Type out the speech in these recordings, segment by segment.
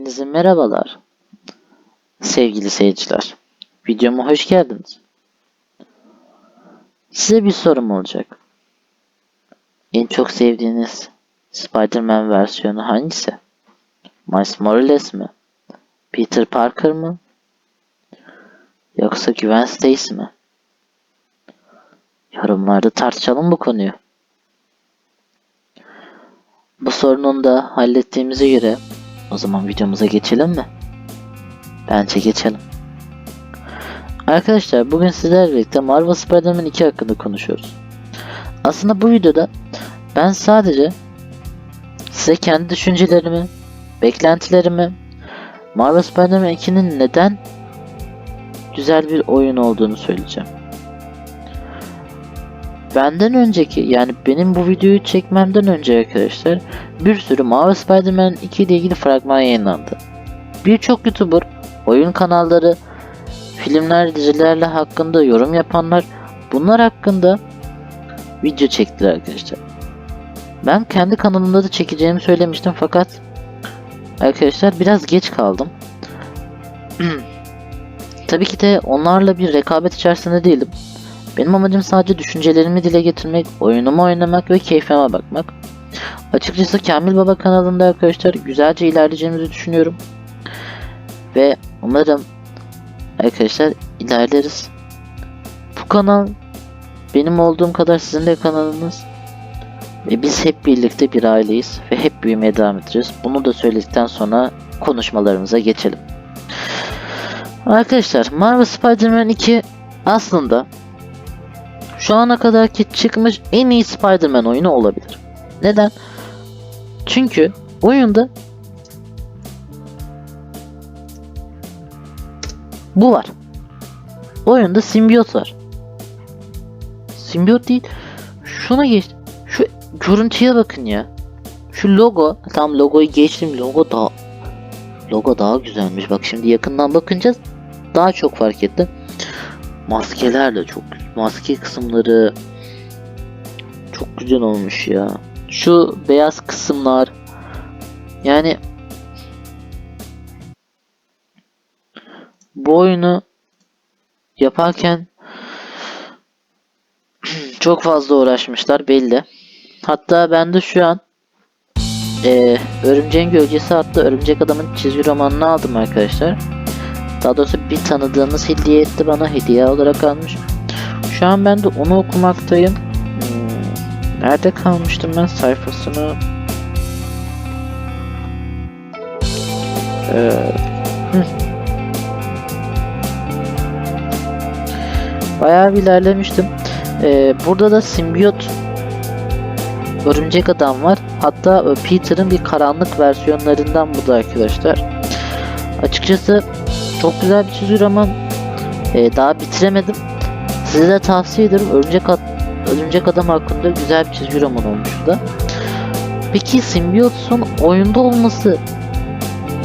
Hepinize merhabalar. Sevgili seyirciler. Videoma hoş geldiniz. Size bir sorum olacak. En çok sevdiğiniz Spider-Man versiyonu hangisi? Miles Morales mi? Peter Parker mı? Yoksa Gwen Stacy mi? Yorumlarda tartışalım bu konuyu. Bu sorunun da hallettiğimize göre o zaman videomuza geçelim mi? Bence geçelim. Arkadaşlar bugün sizlerle birlikte Marvel Spider-Man 2 hakkında konuşuyoruz. Aslında bu videoda ben sadece size kendi düşüncelerimi, beklentilerimi, Marvel Spider-Man 2'nin neden güzel bir oyun olduğunu söyleyeceğim. Benden önceki yani benim bu videoyu çekmemden önce arkadaşlar bir sürü Marvel Spider-Man 2 ile ilgili fragman yayınlandı. Birçok YouTuber, oyun kanalları, filmler, dizilerle hakkında yorum yapanlar bunlar hakkında video çektiler arkadaşlar. Ben kendi kanalımda da çekeceğimi söylemiştim fakat arkadaşlar biraz geç kaldım. Tabii ki de onlarla bir rekabet içerisinde değilim. Benim amacım sadece düşüncelerimi dile getirmek, oyunumu oynamak ve keyfime bakmak. Açıkçası Kamil Baba kanalında arkadaşlar güzelce ilerleyeceğimizi düşünüyorum. Ve umarım arkadaşlar ilerleriz. Bu kanal benim olduğum kadar sizin de kanalınız. Ve biz hep birlikte bir aileyiz ve hep büyümeye devam edeceğiz. Bunu da söyledikten sonra konuşmalarımıza geçelim. Arkadaşlar Marvel Spider-Man 2 aslında şu ana kadarki çıkmış en iyi Spider-Man oyunu olabilir. Neden? Çünkü oyunda bu var. Oyunda simbiyot var. Simbiyot değil. Şuna geç. Şu görüntüye bakın ya. Şu logo. Tam logoyu geçtim. Logo daha logo daha güzelmiş. Bak şimdi yakından bakınca daha çok fark ettim. Maskeler de çok maske kısımları çok güzel olmuş ya. Şu beyaz kısımlar yani bu oyunu yaparken çok fazla uğraşmışlar belli. Hatta ben de şu an e, Örümceğin Gölgesi adlı Örümcek Adam'ın çizgi romanını aldım arkadaşlar. Daha doğrusu bir tanıdığımız hediye etti bana hediye olarak almış. Şu an ben de onu okumaktayım. Hmm, nerede kalmıştım ben sayfasını? Ee. Bayağı bir ilerlemiştim. Ee, burada da simbiyot örümcek adam var. Hatta Peter'ın bir karanlık versiyonlarından bu da arkadaşlar. Açıkçası çok güzel bir çizgi roman. Ee, daha bitiremedim. Size de tavsiye ederim. Örümcek, Ad Örümcek Adam hakkında güzel bir çizgi roman olmuş da. Peki Symbiote'un oyunda olması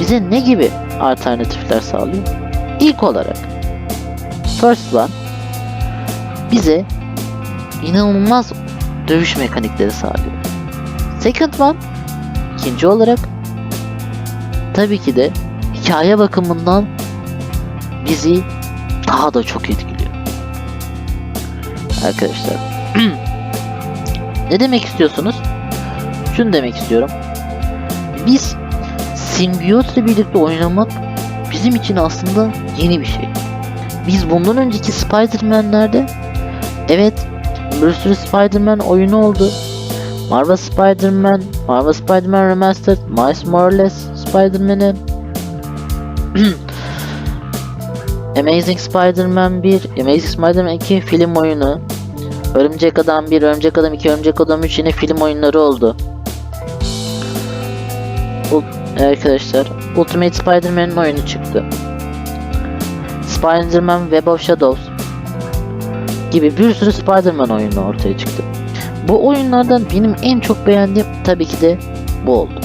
bize ne gibi alternatifler sağlıyor? İlk olarak First One bize inanılmaz dövüş mekanikleri sağlıyor. Second One ikinci olarak tabii ki de hikaye bakımından bizi daha da çok etkiliyor. Arkadaşlar. ne demek istiyorsunuz? Şunu demek istiyorum. Biz simbiyotla birlikte oynamak bizim için aslında yeni bir şey. Biz bundan önceki Spider-Man'lerde evet bir sürü Spider-Man oyunu oldu. Marvel Spider-Man, Marvel Spider-Man Remastered, Miles Morales Spider-Man'i Amazing Spider-Man 1, Amazing Spider-Man 2 film oyunu, Örümcek Adam 1, Örümcek Adam 2, Örümcek Adam 3 yine film oyunları oldu. Bu arkadaşlar Ultimate Spider-Man'in oyunu çıktı. Spider-Man Web of Shadows gibi bir sürü Spider-Man oyunu ortaya çıktı. Bu oyunlardan benim en çok beğendiğim tabii ki de bu oldu.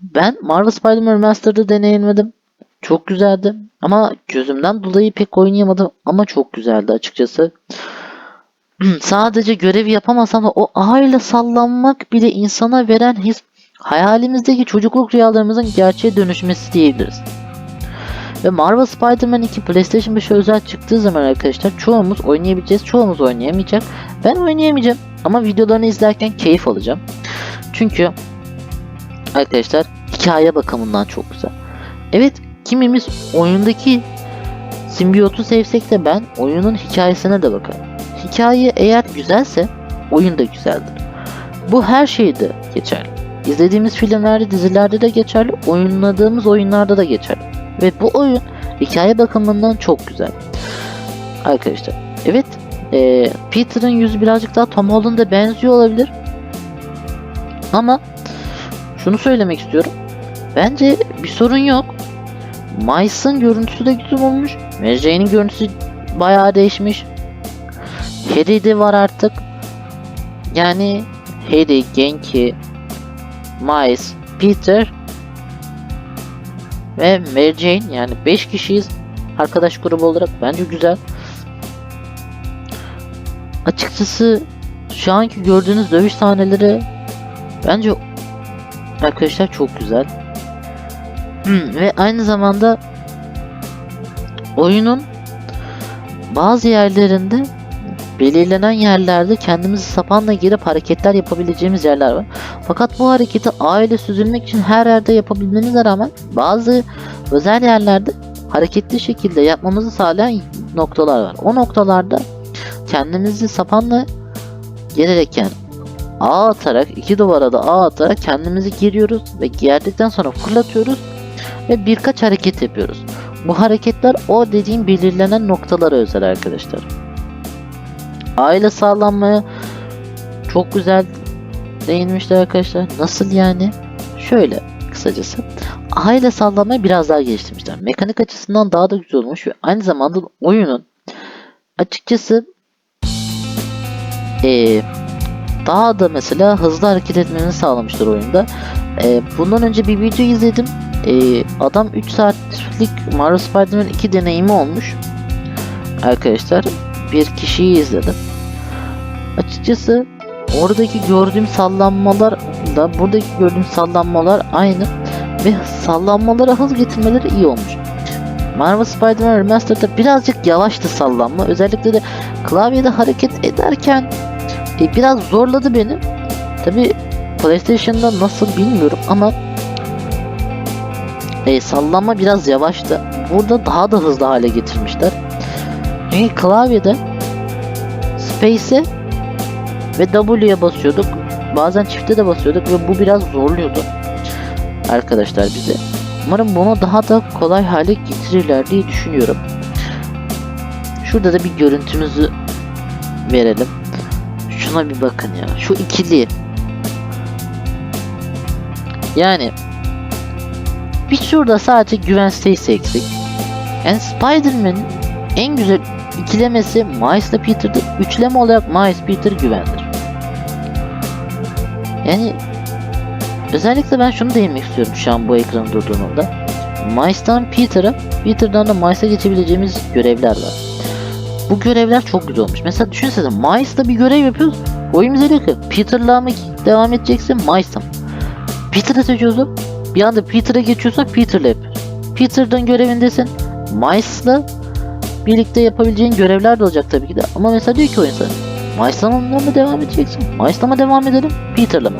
Ben Marvel Spider-Man Remastered'ı deneyimledim. Çok güzeldi. Ama gözümden dolayı pek oynayamadım ama çok güzeldi açıkçası. Sadece görevi yapamasam da o ağıyla sallanmak bile insana veren his hayalimizdeki çocukluk rüyalarımızın gerçeğe dönüşmesi diyebiliriz. Ve Marvel Spider-Man 2 PlayStation 5'e özel çıktığı zaman arkadaşlar çoğumuz oynayabileceğiz, çoğumuz oynayamayacak. Ben oynayamayacağım ama videolarını izlerken keyif alacağım. Çünkü arkadaşlar hikaye bakımından çok güzel. Evet kimimiz oyundaki simbiyotu sevsek de ben oyunun hikayesine de bakarım. Hikaye eğer güzelse oyun da güzeldir. Bu her şeyde geçerli. İzlediğimiz filmlerde, dizilerde de geçerli, oynadığımız oyunlarda da geçerli. Ve bu oyun hikaye bakımından çok güzel. Arkadaşlar, evet e, Peter'ın yüzü birazcık daha Tom Holland'a benziyor olabilir. Ama şunu söylemek istiyorum. Bence bir sorun yok. Miles'ın görüntüsü de güzel olmuş. Mary görüntüsü bayağı değişmiş. Harry de var artık. Yani Harry, Genki, Miles, Peter ve Mary Jane yani 5 kişiyiz arkadaş grubu olarak bence güzel. Açıkçası şu anki gördüğünüz dövüş sahneleri bence arkadaşlar çok güzel. Hmm, ve aynı zamanda oyunun bazı yerlerinde belirlenen yerlerde kendimizi sapanla girip hareketler yapabileceğimiz yerler var. Fakat bu hareketi A ile süzülmek için her yerde yapabilmemize rağmen bazı özel yerlerde hareketli şekilde yapmamızı sağlayan noktalar var. O noktalarda kendimizi sapanla girerek yani ağ atarak iki duvara da ağ atarak kendimizi giriyoruz ve girdikten sonra fırlatıyoruz ve birkaç hareket yapıyoruz. Bu hareketler o dediğim belirlenen noktalara özel arkadaşlar. Aile sağlanmaya çok güzel değinmişler arkadaşlar. Nasıl yani? Şöyle kısacası. Aile sağlamayı biraz daha geliştirmişler. Mekanik açısından daha da güzel olmuş ve aynı zamanda oyunun açıkçası ee, daha da mesela hızlı hareket etmeni sağlamışlar oyunda. Ee, bundan önce bir video izledim. Ee, adam 3 saatlik Marvel Spider-Man 2 deneyimi olmuş. Arkadaşlar bir kişiyi izledim. Açıkçası oradaki gördüğüm sallanmalar da buradaki gördüğüm sallanmalar aynı ve sallanmalara hız getirmeleri iyi olmuş. Marvel Spider-Man Remastered'da birazcık yavaştı sallanma. Özellikle de klavyede hareket ederken e, biraz zorladı beni. Tabi PlayStation'da nasıl bilmiyorum ama e, sallanma biraz yavaştı. Burada daha da hızlı hale getirmişler. Çünkü klavyede Space'e ve W'ye basıyorduk. Bazen çifte de basıyorduk ve bu biraz zorluyordu. Arkadaşlar bize. Umarım bunu daha da kolay hale getirirler diye düşünüyorum. Şurada da bir görüntümüzü verelim. Şuna bir bakın ya. Şu ikili. Yani bir şurada sadece Güven Stacy eksik. Yani Spider-Man'in en güzel ikilemesi Miles ile Peter'dır. Üçleme olarak Miles, Peter güvendir. Yani özellikle ben şunu değinmek istiyorum şu an bu ekranı durduğunda. Miles'tan Peter'a, Peter'dan da Miles'a geçebileceğimiz görevler var. Bu görevler çok güzel olmuş. Mesela düşünsene Miles'la bir görev yapıyoruz. Oyun bize diyor ki Peter'la mı devam edeceksin Miles'la mı? Peter'ı seçiyorsun. Bir anda Peter'a geçiyorsan Peter'la yapıyorsun. Peter'dan görevindesin. Miles'la birlikte yapabileceğin görevler de olacak tabii ki de. Ama mesela diyor ki oyun sana. Miles'la mı devam edeceksin? Miles'la mı devam edelim? Peter'la mı?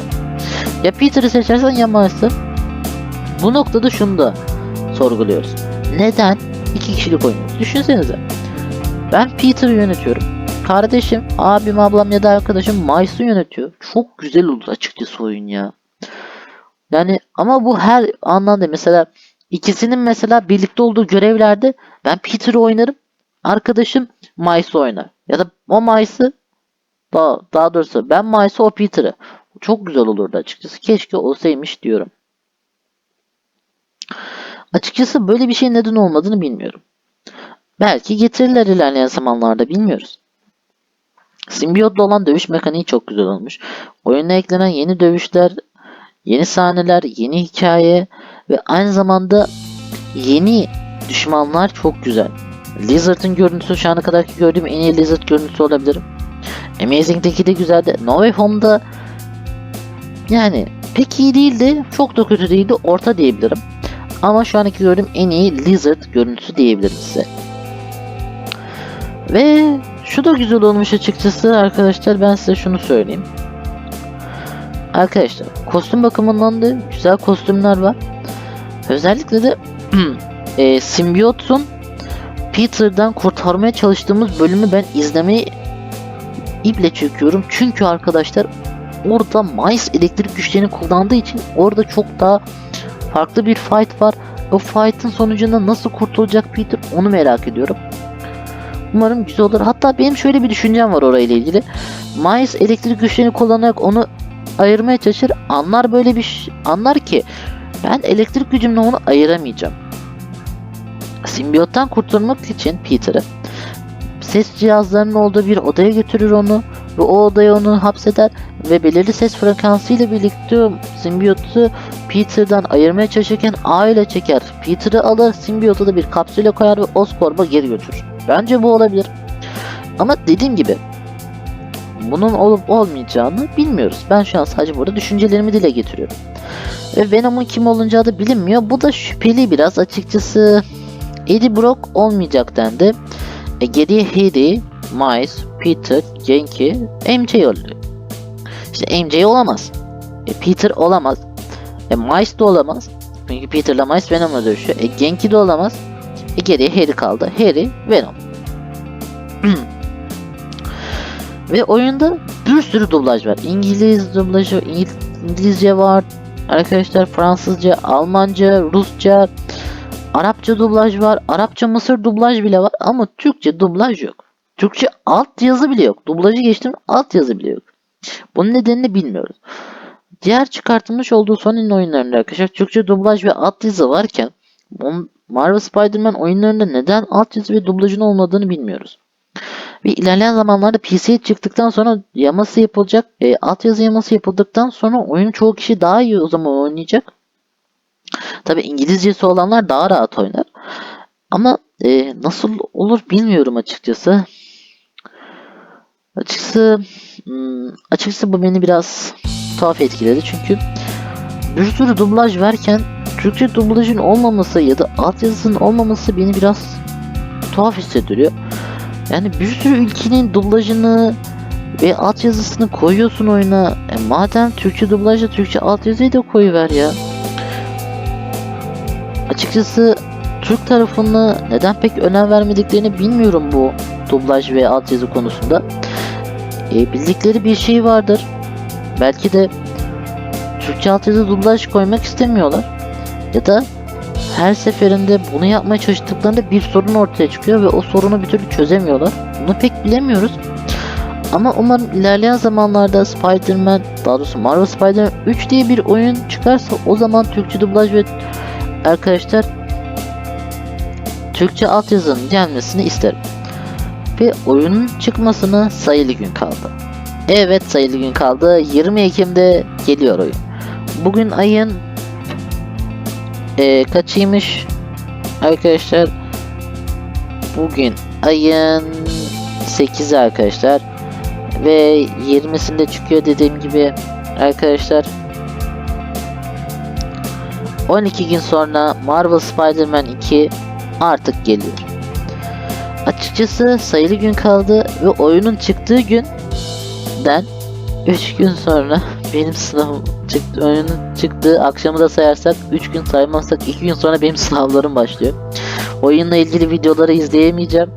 Ya Peter'ı seçersen ya Miles'la. Bu noktada şunu da sorguluyoruz. Neden iki kişilik oynuyoruz? Düşünsenize. Ben Peter'ı yönetiyorum. Kardeşim, abim, ablam ya da arkadaşım Miles'ı yönetiyor. Çok güzel olur açıkçası oyun ya. Yani ama bu her anlamda mesela ikisinin mesela birlikte olduğu görevlerde ben Peter'ı oynarım. Arkadaşım Miles'ı oynar. Ya da o Miles'ı daha, daha doğrusu ben Miles'ı o Peter'ı. Çok güzel olurdu açıkçası. Keşke olsaymış diyorum. Açıkçası böyle bir şey neden olmadığını bilmiyorum. Belki getirirler ilerleyen zamanlarda bilmiyoruz. Simbiyotla olan dövüş mekaniği çok güzel olmuş. Oyuna eklenen yeni dövüşler, yeni sahneler, yeni hikaye ve aynı zamanda yeni düşmanlar çok güzel. Lizard'ın görüntüsü şu ana kadarki gördüğüm en iyi Lizard görüntüsü olabilir. Amazing'deki de güzeldi. No Way Home'da yani pek iyi değildi, çok da kötü değildi, orta diyebilirim. Ama şu anki gördüğüm en iyi Lizard görüntüsü diyebilirim size. Ve şu da güzel olmuş açıkçası arkadaşlar ben size şunu söyleyeyim. Arkadaşlar kostüm bakımından da güzel kostümler var. Özellikle de e, Symbiote'un Peter'dan kurtarmaya çalıştığımız bölümü ben izlemeyi iple çekiyorum. Çünkü arkadaşlar orada Miles elektrik güçlerini kullandığı için orada çok daha farklı bir fight var. O fight'ın sonucunda nasıl kurtulacak Peter onu merak ediyorum. Umarım güzel olur. Hatta benim şöyle bir düşüncem var orayla ilgili. Miles elektrik güçlerini kullanarak onu ayırmaya çalışır. Anlar böyle bir anlar ki ben elektrik gücümle onu ayıramayacağım. Simbiyottan kurtulmak için Peter'ı ses cihazlarının olduğu bir odaya götürür onu ve o odaya onu hapseder ve belirli ses frekansıyla ile birlikte simbiyotu Peter'dan ayırmaya çalışırken A ile çeker. Peter'ı alır, simbiyotu da bir kapsüle koyar ve Oscorp'a geri götürür. Bence bu olabilir. Ama dediğim gibi bunun olup olmayacağını bilmiyoruz. Ben şu an sadece burada düşüncelerimi dile getiriyorum. Ve Venom'un kim olunacağı da bilinmiyor. Bu da şüpheli biraz açıkçası. Eddie Brock olmayacak dendi. E, geriye Harry, Miles, Peter, Genki, MJ oluyor. İşte MJ olamaz. E, Peter olamaz. E, Miles de olamaz. Çünkü Peter'la Miles Venom'a dönüşüyor. E, Genki de olamaz. E, geriye Harry kaldı. Harry, Venom. Ve oyunda bir sürü dublaj var. İngiliz dublajı, İngil- İngilizce var. Arkadaşlar Fransızca, Almanca, Rusça, Arapça dublaj var. Arapça Mısır dublaj bile var ama Türkçe dublaj yok. Türkçe alt yazı bile yok. Dublajı geçtim alt yazı bile yok. Bunun nedenini bilmiyoruz. Diğer çıkartılmış olduğu Sony'nin oyunlarında arkadaşlar Türkçe dublaj ve alt yazı varken Marvel Spider-Man oyunlarında neden alt yazı ve dublajın olmadığını bilmiyoruz. Ve ilerleyen zamanlarda PC'ye çıktıktan sonra yaması yapılacak, e, altyazı yaması yapıldıktan sonra oyun çoğu kişi daha iyi o zaman oynayacak. Tabi İngilizcesi olanlar daha rahat oynar. Ama e, nasıl olur bilmiyorum açıkçası. Açıkçası hmm, açıkçası bu beni biraz tuhaf etkiledi çünkü bir sürü dublaj varken Türkçe dublajın olmaması ya da altyazısının olmaması beni biraz tuhaf hissettiriyor. Yani bir sürü ülkenin dublajını ve altyazısını koyuyorsun oyuna. E madem Türkçe dublajla Türkçe altyazıyı da koyuver ya. Açıkçası Türk tarafını neden pek önem vermediklerini bilmiyorum bu dublaj ve altyazı konusunda. E, bildikleri bir şey vardır. Belki de Türkçe altyazı dublaj koymak istemiyorlar. Ya da her seferinde bunu yapmaya çalıştıklarında bir sorun ortaya çıkıyor ve o sorunu bir türlü çözemiyorlar. Bunu pek bilemiyoruz. Ama umarım ilerleyen zamanlarda Spider-Man, daha doğrusu Marvel Spider-Man 3 diye bir oyun çıkarsa o zaman Türkçe dublaj ve arkadaşlar Türkçe altyazının gelmesini isterim. Ve oyunun çıkmasına sayılı gün kaldı. Evet sayılı gün kaldı. 20 Ekim'de geliyor oyun. Bugün ayın e, kaçıymış arkadaşlar? Bugün ayın 8'i arkadaşlar. Ve 20'sinde çıkıyor dediğim gibi arkadaşlar. 12 gün sonra Marvel Spider-Man 2 artık geliyor. Açıkçası sayılı gün kaldı ve oyunun çıktığı günden 3 gün sonra benim sınavım çıktı. Oyunun çıktığı akşamı da sayarsak 3 gün saymazsak 2 gün sonra benim sınavlarım başlıyor. Oyunla ilgili videoları izleyemeyeceğim.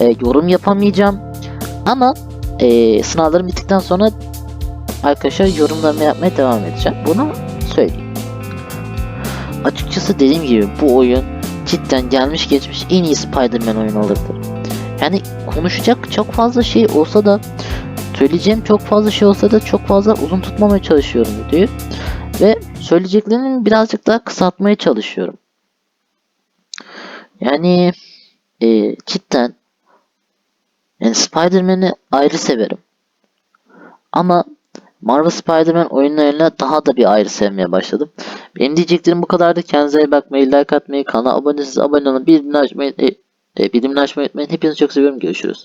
e, yorum yapamayacağım. Ama e, sınavlarım bittikten sonra arkadaşlar yorumlarımı yapmaya devam edeceğim. Bunu söyleyeyim. Açıkçası dediğim gibi bu oyun cidden gelmiş geçmiş en iyi Spider-Man oyunu olabilir. Yani konuşacak çok fazla şey olsa da söyleyeceğim çok fazla şey olsa da çok fazla uzun tutmamaya çalışıyorum videoyu. Ve söyleyeceklerimi birazcık daha kısaltmaya çalışıyorum. Yani e, cidden yani Spider-Man'i ayrı severim. Ama Marvel Spider-Man oyunlarına daha da bir ayrı sevmeye başladım. Benim diyeceklerim bu kadardı. Kendinize iyi bakmayı, like atmayı, kanala abone değilseniz abone olun, bildirimleri açmayı, e, e, bildirimleri açmayı unutmayın. Hepinizi çok seviyorum. Görüşürüz.